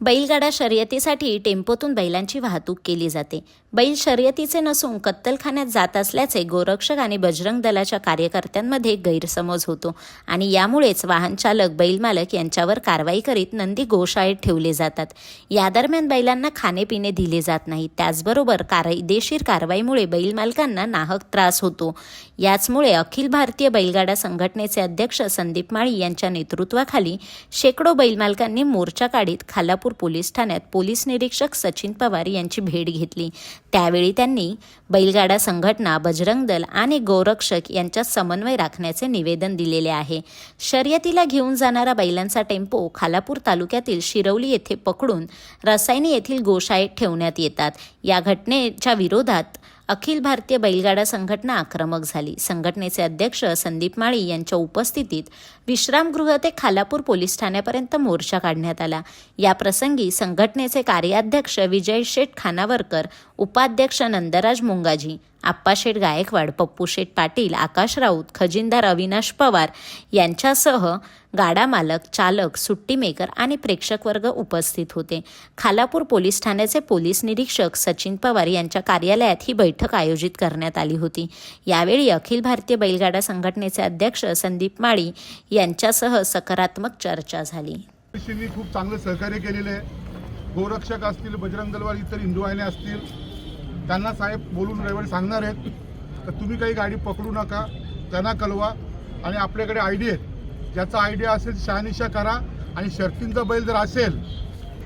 बैलगाडा शर्यतीसाठी टेम्पोतून बैलांची वाहतूक केली जाते. बैल शर्यतीचे नसून कत्तलखान्यात जात असल्याचे गोरक्षक आणि बजरंग दलाच्या कार्यकर्त्यांमध्ये गैरसमज होतो आणि यामुळेच वाहन चालक बैलमालक यांच्यावर कारवाई करीत नंदी गोशाळेत ठेवले जातात. या दरम्यान बैलांना खाणेपिणे दिले जात नाही त्याचबरोबर कायदेशीर कारवाईमुळे बैलमालकांना नाहक त्रास होतो. याचमुळे अखिल भारतीय बैलगाडा संघटनेचे अध्यक्ष संदीप माळी यांच्या नेतृत्वाखाली शेकडो बैलमालकांनी मोर्चा काढीत खालापूर पोलीस ठाण्यात पोलीस निरीक्षक सचिन पवार यांची भेट घेतली. त्यावेळी त्यांनी बैलगाडा संघटना बजरंग दल आणि गोरक्षक यांच्यात समन्वय राखण्याचे निवेदन दिलेले आहे. शर्यतीला घेऊन जाणारा बैलांचा टेम्पो खालापूर तालुक्यातील शिरवली येथे पकडून रसायनी येथील गोशाळेत ठेवण्यात येतात. या घटनेच्या विरोधात अखिल भारतीय बैलगाडा संघटना आक्रमक झाली. संघटनेचे अध्यक्ष संदीप माळी यांच्या उपस्थितीत विश्रामगृह ते खालापूर पोलीस ठाण्यापर्यंत मोर्चा काढण्यात आला. याप्रसंगी संघटनेचे कार्याध्यक्ष विजय शेठ खानावरकर उपाध्यक्ष नंदराज मुंगाजी आप्पाशेठ गायकवाड पप्पूशेठ पाटील आकाश राऊत खजिनदार अविनाश पवार यांच्यासह गाडा मालक चालक सुट्टी मेकर आणि प्रेक्षक वर्ग उपस्थित होते. खालापूर पोलीस ठाण्याचे पोलीस निरीक्षक सचिन पवार यांच्या कार्यालयात ही बैठक आयोजित करण्यात आली होती. यावेळी अखिल भारतीय बैलगाडा संघटनेचे अध्यक्ष संदीप माळी यांच्यासह सकारात्मक चर्चा झाली. खूप चांगलं सहकार्य केलेलं आहे. गोरक्षक असतील बजरंग दलवार इतर हिंदू वाहिन्या असतील त्यांना साहेब बोलून रविवारी सांगणार आहेत तर तुम्ही काही गाडी पकडू नका त्यांना कळवा. आणि आपल्याकडे आयडिया आहेत. ज्याचा आयडिया असेल शहानिशा करा. आणि शर्तींचा बैल जर असेल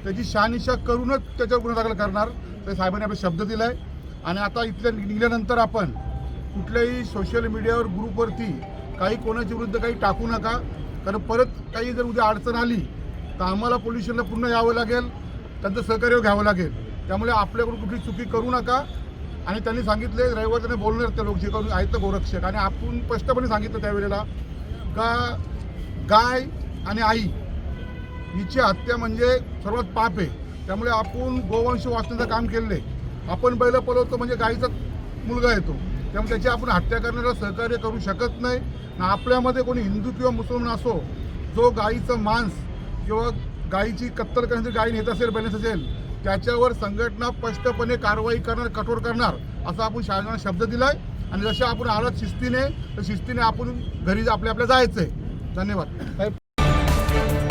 त्याची शहानिशा करूनच त्याच्यावर गुन्हा दाखल करणार. तर साहेबांनी आपला शब्द दिला आहे आणि आता इथल्या निघाल्यानंतर आपण कुठल्याही सोशल मीडियावर ग्रुपवरती काही कोणाच्या विरुद्ध काही टाकू नका. कारण परत काही जर उद्या अडचण आली तर आम्हाला पोलीस स्टेशनला पुन्हा यावं लागेल. त्यांचं सहकार्य घ्यावं लागेल. त्यामुळे आपल्याकडून कुठली चुकी करू नका. आणि त्यांनी सांगितले रविवार त्यांनी बोलणार ते लोक जे करून आहेत गोरक्षक. आणि आपण स्पष्टपणे सांगितलं त्यावेळेला का गाय आणि आई हिची हत्या म्हणजे सर्वात पाप आहे. त्यामुळे आपण गोवंश वाचण्याचं काम केलेलं आहे आपण बैल पलवतो म्हणजे गाईचा मुलगा येतो. त्यामुळे त्याची आपण हत्या करण्याला सहकार्य करू शकत नाही. आणि आपल्यामध्ये कोणी हिंदू किंवा मुसलमान असो जो गाईचं मांस किंवा गाईची कत्तल करण्याची गायी नेत असेल बैलच असेल त्याच्यावर संघटना स्पष्टपणे कारवाई करणार कठोर करणार असा आपण शासनाला शब्द दिलाय. आणि जसे आपण आलात शिस्तीने तर शिस्तीने आपण घरी आपल्या आपल्या जायचंय. धन्यवाद.